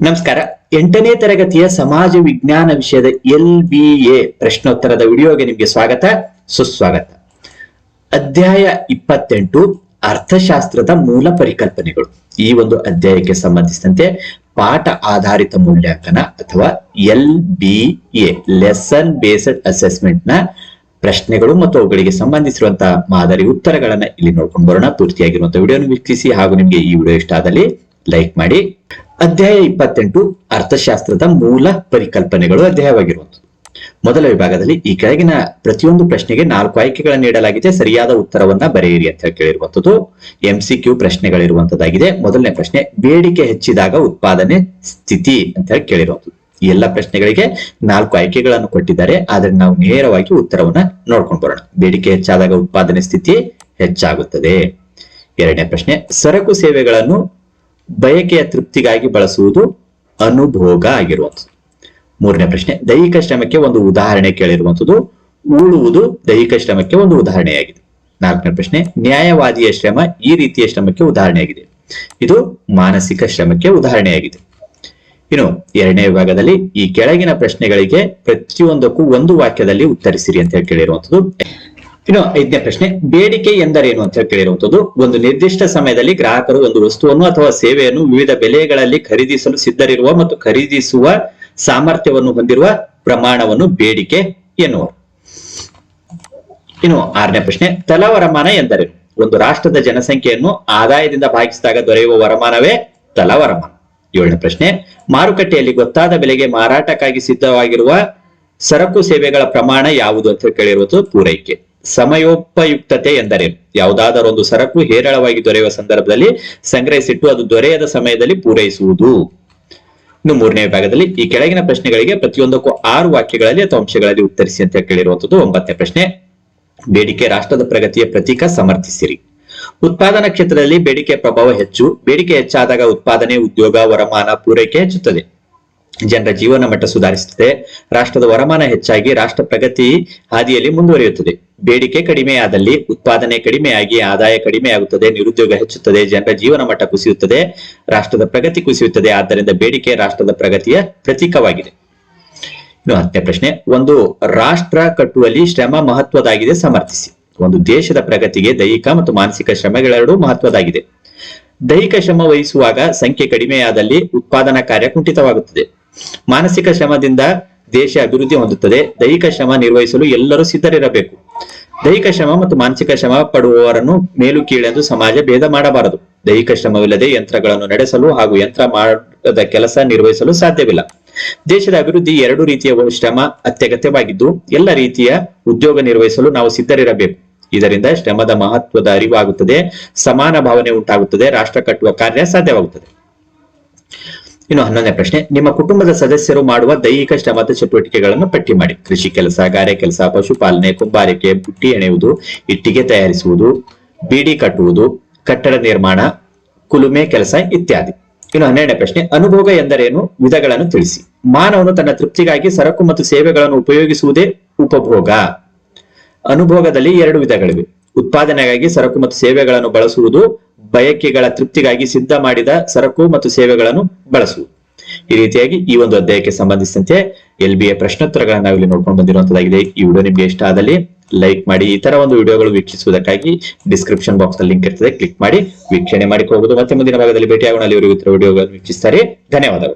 ನಮಸ್ಕಾರ. ಎಂಟನೇ ತರಗತಿಯ ಸಮಾಜ ವಿಜ್ಞಾನ ವಿಷಯದ ಎಲ್ ಬಿ ಎ ಪ್ರಶ್ನೋತ್ತರದ ವಿಡಿಯೋಗೆ ನಿಮಗೆ ಸ್ವಾಗತ, ಸುಸ್ವಾಗತ. ಅಧ್ಯಾಯ ಇಪ್ಪತ್ತೆಂಟು, ಅರ್ಥಶಾಸ್ತ್ರದ ಮೂಲ ಪರಿಕಲ್ಪನೆಗಳು. ಈ ಒಂದು ಅಧ್ಯಾಯಕ್ಕೆ ಸಂಬಂಧಿಸಿದಂತೆ ಪಾಠ ಆಧಾರಿತ ಮೂಲ್ಯಾಂಕನ ಅಥವಾ L B A lesson based ಅಸೆಸ್ಮೆಂಟ್ನ ಪ್ರಶ್ನೆಗಳು ಮತ್ತು ಅವುಗಳಿಗೆ ಸಂಬಂಧಿಸಿರುವಂತಹ ಮಾದರಿ ಉತ್ತರಗಳನ್ನ ಇಲ್ಲಿ ನೋಡ್ಕೊಂಡು ಬರೋಣ. ಪೂರ್ತಿಯಾಗಿರುವಂತಹ ವಿಡಿಯೋನ ವೀಕ್ಷಿಸಿ ಹಾಗೂ ನಿಮಗೆ ಈ ವಿಡಿಯೋ ಇಷ್ಟ ಆದಲ್ಲಿ ಲೈಕ್ ಮಾಡಿ ಅಧ್ಯಾಯ ಇಪ್ಪತ್ತೆಂಟು ಅರ್ಥಶಾಸ್ತ್ರದ ಮೂಲ ಪರಿಕಲ್ಪನೆಗಳು ಅಧ್ಯಾಯವಾಗಿರುವುದು. ಮೊದಲ ವಿಭಾಗದಲ್ಲಿ ಈ ಕೆಳಗಿನ ಪ್ರತಿಯೊಂದು ಪ್ರಶ್ನೆಗೆ ನಾಲ್ಕು ಆಯ್ಕೆಗಳನ್ನು ನೀಡಲಾಗಿದೆ. ಸರಿಯಾದ ಉತ್ತರವನ್ನ ಬರೆಯಿರಿ ಅಂತ ಕೇಳಿರುವಂತದ್ದು ಎಂ ಸಿ ಕ್ಯೂ ಪ್ರಶ್ನೆಗಳಿರುವಂತದ್ದಾಗಿದೆ ಮೊದಲನೇ ಪ್ರಶ್ನೆ, ಬೇಡಿಕೆ ಹೆಚ್ಚಿದಾಗ ಉತ್ಪಾದನೆ ಸ್ಥಿತಿ ಅಂತ ಹೇಳಿ ಕೇಳಿರುವಂತದ್ದು ಈ ಎಲ್ಲ ಪ್ರಶ್ನೆಗಳಿಗೆ ನಾಲ್ಕು ಆಯ್ಕೆಗಳನ್ನು ಕೊಟ್ಟಿದ್ದಾರೆ. ಆದ್ರೆ ನಾವು ನೇರವಾಗಿ ಉತ್ತರವನ್ನ ನೋಡ್ಕೊಂಡು ಬರೋಣ. ಬೇಡಿಕೆ ಹೆಚ್ಚಾದಾಗ ಉತ್ಪಾದನೆ ಸ್ಥಿತಿ ಹೆಚ್ಚಾಗುತ್ತದೆ. ಎರಡನೇ ಪ್ರಶ್ನೆ, ಸರಕು ಸೇವೆಗಳನ್ನು ಬಯಕೆಯ ತೃಪ್ತಿಗಾಗಿ ಬಳಸುವುದು ಅನುಭೋಗ ಆಗಿರುವಂಥದ್ದು. ಮೂರನೇ ಪ್ರಶ್ನೆ, ದೈಹಿಕ ಶ್ರಮಕ್ಕೆ ಒಂದು ಉದಾಹರಣೆ ಕೇಳಿರುವಂಥದ್ದು. ಉಳುವುದು ದೈಹಿಕ ಶ್ರಮಕ್ಕೆ ಒಂದು ಉದಾಹರಣೆಯಾಗಿದೆ. ನಾಲ್ಕನೇ ಪ್ರಶ್ನೆ, ನ್ಯಾಯವಾದಿಯ ಶ್ರಮ ಈ ರೀತಿಯ ಶ್ರಮಕ್ಕೆ ಉದಾಹರಣೆಯಾಗಿದೆ. ಇದು ಮಾನಸಿಕ ಶ್ರಮಕ್ಕೆ ಉದಾಹರಣೆಯಾಗಿದೆ. ಇನ್ನು ಎರಡನೇ ವಿಭಾಗದಲ್ಲಿ ಈ ಕೆಳಗಿನ ಪ್ರಶ್ನೆಗಳಿಗೆ ಪ್ರತಿಯೊಂದಕ್ಕೂ ಒಂದು ವಾಕ್ಯದಲ್ಲಿ ಉತ್ತರಿಸಿರಿ ಅಂತ ಹೇಳಿ ಕೇಳಿರುವಂಥದ್ದು. ಇನ್ನು ಐದನೇ ಪ್ರಶ್ನೆ, ಬೇಡಿಕೆ ಎಂದರೇನು ಅಂತ ಹೇಳಿ ಕೇಳಿರುವಂತದ್ದು ಒಂದು ನಿರ್ದಿಷ್ಟ ಸಮಯದಲ್ಲಿ ಗ್ರಾಹಕರು ಒಂದು ವಸ್ತುವನ್ನು ಅಥವಾ ಸೇವೆಯನ್ನು ವಿವಿಧ ಬೆಲೆಗಳಲ್ಲಿ ಖರೀದಿಸಲು ಸಿದ್ಧರಿರುವ ಮತ್ತು ಖರೀದಿಸುವ ಸಾಮರ್ಥ್ಯವನ್ನು ಹೊಂದಿರುವ ಪ್ರಮಾಣವನ್ನು ಬೇಡಿಕೆ ಎನ್ನುವರು. ಇನ್ನು, ಆರನೇ ಪ್ರಶ್ನೆ, ತಲಾ ವರಮಾನ ಎಂದರೇನು? ಒಂದು ರಾಷ್ಟ್ರದ ಜನಸಂಖ್ಯೆಯನ್ನು ಆದಾಯದಿಂದ ಭಾಗಿಸಿದಾಗ ದೊರೆಯುವ ವರಮಾನವೇ ತಲಾ ವರಮಾನ? ಏಳನೇ ಪ್ರಶ್ನೆ, ಮಾರುಕಟ್ಟೆಯಲ್ಲಿ ಗೊತ್ತಾದ ಬೆಲೆಗೆ ಮಾರಾಟಕ್ಕಾಗಿ ಸಿದ್ಧವಾಗಿರುವ ಸರಕು ಸೇವೆಗಳ ಪ್ರಮಾಣ ಯಾವುದು ಅಂತ ಕೇಳಿರುವುದು ಪೂರೈಕೆ. ಸಮಯೋಪಯುಕ್ತತೆ ಎಂದರೇನು ಯಾವುದಾದರೂ ಒಂದು ಸರಕು ಹೇರಳವಾಗಿ ದೊರೆಯುವ ಸಂದರ್ಭದಲ್ಲಿ ಸಂಗ್ರಹಿಸಿಟ್ಟು ಅದು ದೊರೆಯದ ಸಮಯದಲ್ಲಿ ಪೂರೈಸುವುದು. ಇನ್ನು ಮೂರನೇ ವಿಭಾಗದಲ್ಲಿ ಈ ಕೆಳಗಿನ ಪ್ರಶ್ನೆಗಳಿಗೆ ಪ್ರತಿಯೊಂದಕ್ಕೂ ಆರು ವಾಕ್ಯಗಳಲ್ಲಿ ಅಥವಾ ಅಂಶಗಳಲ್ಲಿ ಉತ್ತರಿಸಿ ಅಂತ ಕೇಳಿರುವಂತದ್ದು ಒಂಬತ್ತನೇ ಪ್ರಶ್ನೆ. ಬೇಡಿಕೆ ರಾಷ್ಟ್ರದ ಪ್ರಗತಿಯ ಪ್ರತೀಕ ಸಮರ್ಥಿಸಿರಿ. ಉತ್ಪಾದನಾ ಕ್ಷೇತ್ರದಲ್ಲಿ ಬೇಡಿಕೆ ಪ್ರಭಾವ ಹೆಚ್ಚು. ಬೇಡಿಕೆ ಹೆಚ್ಚಾದಾಗ ಉತ್ಪಾದನೆ, ಉದ್ಯೋಗ, ವರಮಾನ ಪೂರೈಕೆ ಹೆಚ್ಚುತ್ತದೆ. ಜನರ ಜೀವನ ಮಟ್ಟ ಸುಧಾರಿಸುತ್ತದೆ. ರಾಷ್ಟ್ರದ ವರಮಾನ ಹೆಚ್ಚಾಗಿ ರಾಷ್ಟ್ರ ಪ್ರಗತಿ ಹಾದಿಯಲ್ಲಿ ಮುಂದುವರಿಯುತ್ತದೆ. ಬೇಡಿಕೆ ಕಡಿಮೆಯಾದಲ್ಲಿ ಉತ್ಪಾದನೆ ಕಡಿಮೆಯಾಗಿ ಆದಾಯ ಕಡಿಮೆಯಾಗುತ್ತದೆ. ನಿರುದ್ಯೋಗ ಹೆಚ್ಚುತ್ತದೆ. ಜನರ ಜೀವನ ಮಟ್ಟ ಕುಸಿಯುತ್ತದೆ. ರಾಷ್ಟ್ರದ ಪ್ರಗತಿ ಕುಸಿಯುತ್ತದೆ. ಆದ್ದರಿಂದ ಬೇಡಿಕೆ ರಾಷ್ಟ್ರದ ಪ್ರಗತಿಯ ಪ್ರತೀಕವಾಗಿದೆ. ಇನ್ನು ಹತ್ತನೇ ಪ್ರಶ್ನೆ, ಒಂದು ರಾಷ್ಟ್ರ ಕಟ್ಟುವಲ್ಲಿ ಶ್ರಮ ಮಹತ್ವದಾಗಿದೆ ಸಮರ್ಥಿಸಿ. ಒಂದು ದೇಶದ ಪ್ರಗತಿಗೆ ದೈಹಿಕ ಮತ್ತು ಮಾನಸಿಕ ಶ್ರಮಗಳೆರಡೂ ಮಹತ್ವದಾಗಿದೆ. ದೈಹಿಕ ಶ್ರಮ ವಹಿಸುವಾಗ ಸಂಖ್ಯೆ ಕಡಿಮೆಯಾದಲ್ಲಿ ಉತ್ಪಾದನಾ ಕಾರ್ಯ ಕುಂಠಿತವಾಗುತ್ತದೆ. ಮಾನಸಿಕ ಶ್ರಮದಿಂದ ದೇಶ ಅಭಿವೃದ್ಧಿ ಹೊಂದುತ್ತದೆ. ದೈಹಿಕ ಶ್ರಮ ನಿರ್ವಹಿಸಲು ಎಲ್ಲರೂ ಸಿದ್ಧರಿರಬೇಕು. ದೈಹಿಕ ಶ್ರಮ ಮತ್ತು ಮಾನಸಿಕ ಶ್ರಮ ಪಡುವವರನ್ನು ಮೇಲು ಕೀಳೆಂದು ಸಮಾಜ ಭೇದ ಮಾಡಬಾರದು. ದೈಹಿಕ ಶ್ರಮವಿಲ್ಲದೆ ಯಂತ್ರಗಳನ್ನು ನಡೆಸಲು ಹಾಗೂ ಯಂತ್ರ ಮಾಡದ ಕೆಲಸ ನಿರ್ವಹಿಸಲು ಸಾಧ್ಯವಿಲ್ಲ. ದೇಶದ ಅಭಿವೃದ್ಧಿ ಎರಡು ರೀತಿಯ ಶ್ರಮ ಅತ್ಯಗತ್ಯವಾಗಿದ್ದು, ಎಲ್ಲ ರೀತಿಯ ಉದ್ಯೋಗ ನಿರ್ವಹಿಸಲು ನಾವು ಸಿದ್ಧರಿರಬೇಕು. ಇದರಿಂದ ಶ್ರಮದ ಮಹತ್ವದ ಅರಿವಾಗುತ್ತದೆ, ಸಮಾನ ಭಾವನೆ ಉಂಟಾಗುತ್ತದೆ, ರಾಷ್ಟ್ರ ಕಟ್ಟುವ ಕಾರ್ಯ ಸಾಧ್ಯವಾಗುತ್ತದೆ. ಇನ್ನು ಹನ್ನೊಂದನೇ ಪ್ರಶ್ನೆ, ನಿಮ್ಮ ಕುಟುಂಬದ ಸದಸ್ಯರು ಮಾಡುವ ದೈಹಿಕ ಶ್ರಮದ ಚಟುವಟಿಕೆಗಳನ್ನು ಪಟ್ಟಿ ಮಾಡಿ. ಕೃಷಿ ಕೆಲಸ, ಗಾರೆ ಕೆಲಸ, ಪಶುಪಾಲನೆ, ಕುಂಬಾರಿಕೆ, ಬುಟ್ಟಿ ಎಣೆಯುವುದು ಇಟ್ಟಿಗೆ ತಯಾರಿಸುವುದು, ಬೀಡಿ ಕಟ್ಟುವುದು, ಕಟ್ಟಡ ನಿರ್ಮಾಣ, ಕುಲುಮೆ ಕೆಲಸ ಇತ್ಯಾದಿ. ಇನ್ನು ಹನ್ನೆರಡನೇ ಪ್ರಶ್ನೆ, ಅನುಭೋಗ ಎಂದರೇನು? ವಿಧಗಳನ್ನು ತಿಳಿಸಿ. ಮಾನವನು ತನ್ನ ತೃಪ್ತಿಗಾಗಿ ಸರಕು ಮತ್ತು ಸೇವೆಗಳನ್ನು ಉಪಯೋಗಿಸುವುದೇ ಉಪಭೋಗ. ಅನುಭೋಗದಲ್ಲಿ ಎರಡು ವಿಧಗಳಿವೆ. ಉತ್ಪಾದನೆಗಾಗಿ ಸರಕು ಮತ್ತು ಸೇವೆಗಳನ್ನು ಬಳಸುವುದು ಬಯಕೆಗಳ ತೃಪ್ತಿಗಾಗಿ ಸಿದ್ಧ ಮಾಡಿದ ಸರಕು ಮತ್ತು ಸೇವೆಗಳನ್ನು ಬಳಸುವುದು ಈ ರೀತಿಯಾಗಿ ಈ ಒಂದು ಅಧ್ಯಾಯಕ್ಕೆ ಸಂಬಂಧಿಸಿದಂತೆ ಎಲ್ ಬಿ ಎ ಪ್ರಶ್ನೋತ್ತರಗಳನ್ನು ನಾವಿಲ್ಲಿ ನೋಡ್ಕೊಂಡು ಬಂದಿರುವಂತದ್ದಾಗಿದೆ. ಈ ವಿಡಿಯೋ ನಿಮ್ಗೆ ಇಷ್ಟ ಆದಲ್ಲಿ ಲೈಕ್ ಮಾಡಿ, ಈ ತರ ಒಂದು ವಿಡಿಯೋಗಳು ವೀಕ್ಷಿಸುವುದಕ್ಕಾಗಿ ಡಿಸ್ಕ್ರಿಪ್ಷನ್ ಬಾಕ್ಸ್ನಲ್ಲಿ ಲಿಂಕ್ ಇರ್ತದೆ, ಕ್ಲಿಕ್ ಮಾಡಿ, ವೀಕ್ಷಣೆ ಮಾಡಿಕೊಳ್ಳಬಹುದು. ಮತ್ತೆ ಮುಂದಿನ ಭಾಗದಲ್ಲಿ ಭೇಟಿಯಾಗೋಣ. ಅಲ್ಲಿ ವಿಡಿಯೋಗಳನ್ನು ವೀಕ್ಷಿಸ್ತಾರೆ. ಧನ್ಯವಾದಗಳು.